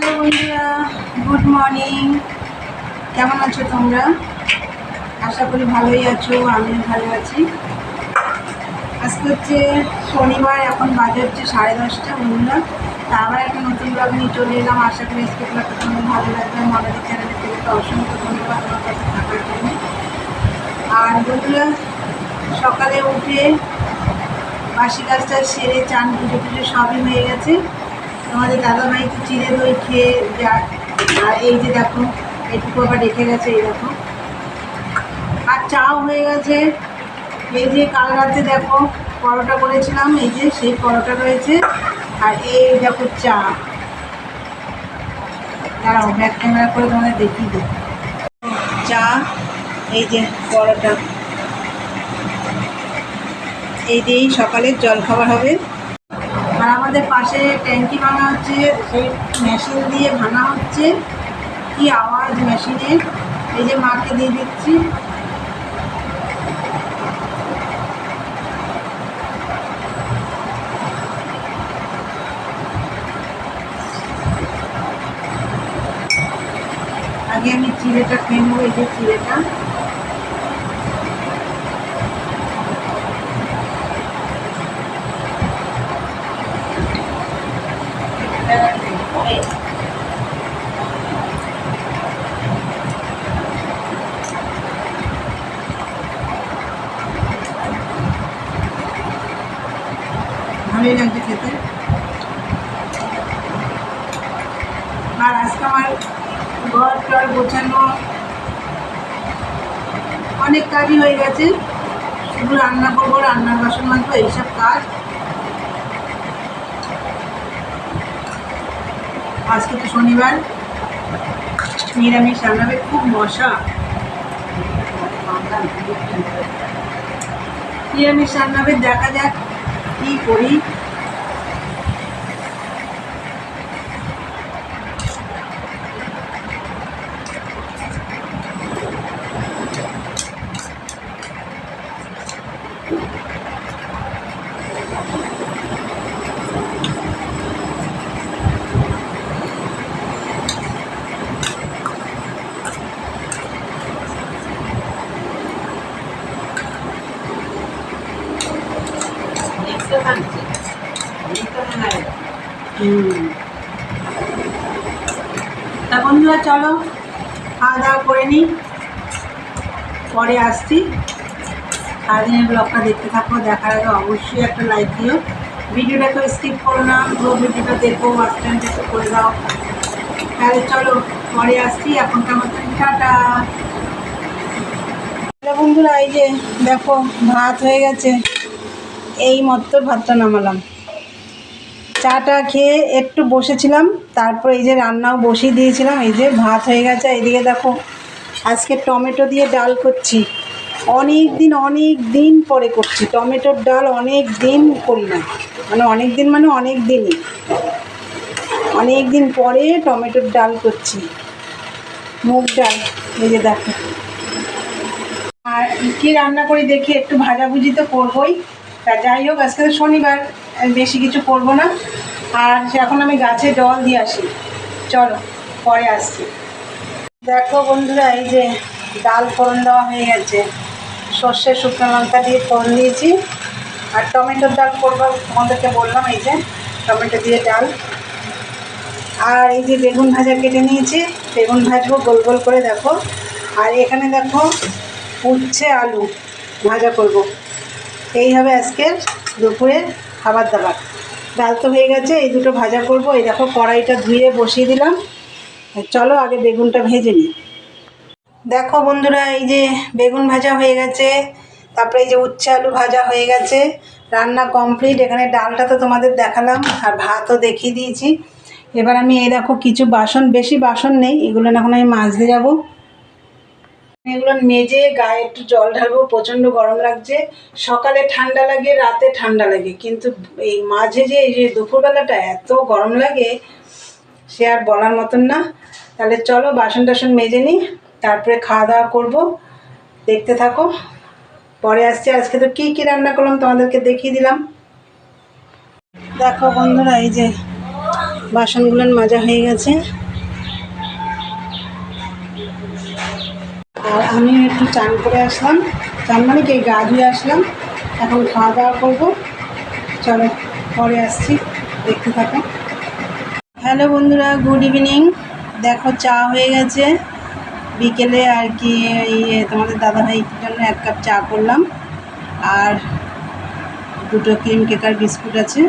Hello বন্ধুরা, good morning. কেমন আছো তোমরা? আশা করি ভালোই আছো, আমিও ভালো আছি। আজকে হচ্ছে শনিবার, এখন বাজে হচ্ছে সাড়ে দশটা বন্ধুরা। তা আবার একটা নতুন ব্লগ নিয়ে চলে এলাম। আশা করি আজকে ব্লগটা তোমাদের ভালো লাগবে। আমাদের চ্যানেলে থেকে তো অসংখ্য ধন্যবাদ আমার কাছে থাকার জন্য। আর বন্ধুরা, সকালে উঠে বাসি কাজটা সেরে চান পুজো পুজো সবই হয়ে গেছে। আমাদের দাদাভাই তো চিড়ে দই খেয়ে যায় আর এই যে দেখো এটুকু আবার রেখে গেছে দেখো আর চাও হয়ে গেছে। এই যে কাল রাতে দেখো, পরোটা করেছিলাম, এই যে সেই পরোটা রয়েছে। আর এই দেখো চা। দাঁড়াও ব্যাক ক্যামেরা করে তোমাদের দেখিয়ে দেবো চা, এই যে পরোটা। এই দিয়েই সকালের জল খাবার হবে। আর আমাদের পাশে ট্যাঙ্কি ভাঙা হচ্ছে, সেই মেশিন দিয়ে ভাঙা হচ্ছে। কি আওয়াজ মেশিনের এই যে মাকে দিয়ে দিচ্ছি। আগে আমি চিড়েটা খেয়ে নেব এই যে চিড়েটা। ভালোই লাগছে খেতে। আর আজকে আমার ঘর টর গোছানো অনেক কাজই হয়ে গেছে। শুধু রান্না করব, রান্নার বাসন এইসব কাজ। আজকে তো শনিবার, নিরামিষ রান্নাবে খুব মশা। নিরামিষ রান্নাবে দেখা যাক কি করি। তা বন্ধুরা, চলো খাওয়া দাওয়া করে নিই। পরে আসছি। সারাদিনের ব্লগটা দেখতে থাকো, দেখার আগে অবশ্যই একটা লাইক দিও। ভিডিওটা তো স্কিপ করো না, পুরো ভিডিওটা দেখো টাইমটা একটু করে দাও। তাহলে চলো, পরে আসছি। এখনকার মতন টাটা। বন্ধুরা, এই যে দেখো, ভাত হয়ে গেছে। এই মতো ভাতটা নামালাম। চাটা খেয়ে একটু বসেছিলাম, তারপর এই যে রান্নাও বসিয়ে দিয়েছিলাম, এই যে ভাত হয়ে গেছে। এইদিকে দেখো, আজকে টমেটো দিয়ে ডাল করছি। অনেক দিন অনেক দিন পরে করছি। টমেটোর ডাল অনেক দিন করি না। মানে অনেক দিন মানে অনেক দিনই। অনেক দিন পরে টমেটোর ডাল করছি। মুগ ডাল, এই যে দেখো। আর কী রান্না করি দেখি, একটু ভাজাভুজি তো করবোই। তা যাই হোক, আজকে তো শনিবার বেশি কিছু করব না। আর এখন আমি গাছে জল দিয়ে আসি। চলো, পরে আসছি। দেখো বন্ধুরা, এই যে ডাল ফোড়ন দেওয়া হয়ে গেছে। সর্ষে, শুকনো লঙ্কা দিয়ে ফোড়ন দিয়েছি। আর টমেটোর ডাল করব, তোমাদেরকে বললাম এই যে টমেটো দিয়ে ডাল। আর এই যে বেগুন ভাজা কেটে নিয়েছি, বেগুন ভাজবো, গোল গোল করে দেখো। আর এখানে দেখো, উচ্ছে আলু ভাজা করব। এই হবে আজকের দুপুরের খাবার দাবার। ডাল তো হয়ে গেছে, এই দুটো ভাজা করব। এই দেখো কড়াইটা ধুয়ে বসিয়ে দিলাম। চলো আগে বেগুনটা ভেজে নিই। দেখো বন্ধুরা, এই যে বেগুন ভাজা হয়ে গেছে, তারপরে এই যে উচ্ছে আলু ভাজা হয়ে গেছে, রান্না কমপ্লিট। এখানে ডালটা তো তোমাদের দেখালাম, আর ভাতও দেখিয়ে দিয়েছি। এবার আমি এই দেখো কিছু বাসন, বেশি বাসন নেই, এগুলো না এখন আমি মাজতে যাব। এগুলো মেজে গায়ে একটু জল ঢালবো, প্রচণ্ড গরম লাগছে। সকালে ঠান্ডা লাগে, রাতে ঠান্ডা লাগে। কিন্তু এই মাঝে যে, এই যে দুপুরবেলাটা এত গরম লাগে, সে আর বলার মতন না। তাহলে চলো বাসন টাসন মেজে নিই, তারপরে খাওয়া দাওয়া করব। দেখতে থাকো। পরে আসছে। আজকে তো কী কী রান্না করলাম তোমাদেরকে দেখিয়ে দিলাম। দেখো বন্ধুরা, এই যে বাসনগুলো মাজা হয়ে গেছে। আর আমি একটু চান করে আসলাম। চান মানে কি, গা ধুয়ে আসলাম। এখন খাওয়া দাওয়া করব। চলো, পরে আসছি। দেখতে থাকো। হ্যালো বন্ধুরা, গুড ইভিনিং। দেখো, চা হয়ে গেছে। বিকেলে আর কি এই তোমাদের দাদাভাইয়ের জন্য এক কাপ চা করলাম। আর দুটো ক্রিম কেকার বিস্কুট আছে।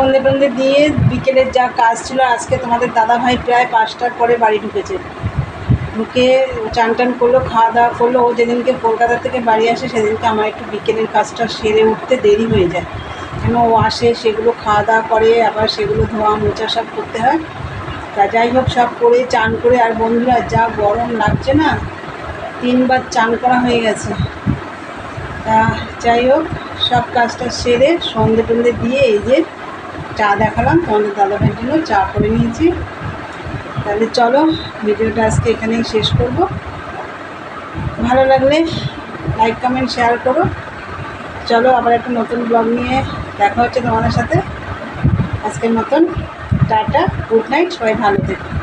সন্ধে টন্ধে দিয়ে বিকেলের যা কাজ ছিল, আজকে তোমাদের দাদাভাই প্রায় পাঁচটার পরে বাড়ি ঢুকেছে। ঢুকে চান টান করল, খাওয়া দাওয়া করল। ও যেদিনকে কলকাতা থেকে বাড়ি আসে, সেদিনকে আমার একটু বিকেলের কাজটা সেরে উঠতে দেরি হয়ে যায়। কেন ও আসে, সেগুলো খাওয়া দাওয়া করে, আবার সেগুলো ধোয়া মোচা সব করতে হয়। তা যাই হোক, সব করে চান করে, আর বন্ধুরা, যা গরম লাগছে না, তিনবার চান করা হয়ে গেছে। তা যাই হোক, সব কাজটা সেরে সন্ধে টন্ধে দিয়ে এই যে চা দেখালাম, তোমাদের দাদাভাইয়ের জন্য চা করে নিয়েছি। তাহলে চলো, ভিডিওটা আজকে এখানেই শেষ করব। ভালো লাগলে লাইক, কমেন্ট, শেয়ার করো। চলো, আবার একটা নতুন ব্লগ নিয়ে দেখা হচ্ছে তোমাদের সাথে। আজকের মতন, টাটা, গুড নাইট, সবাই ভালো থেকো।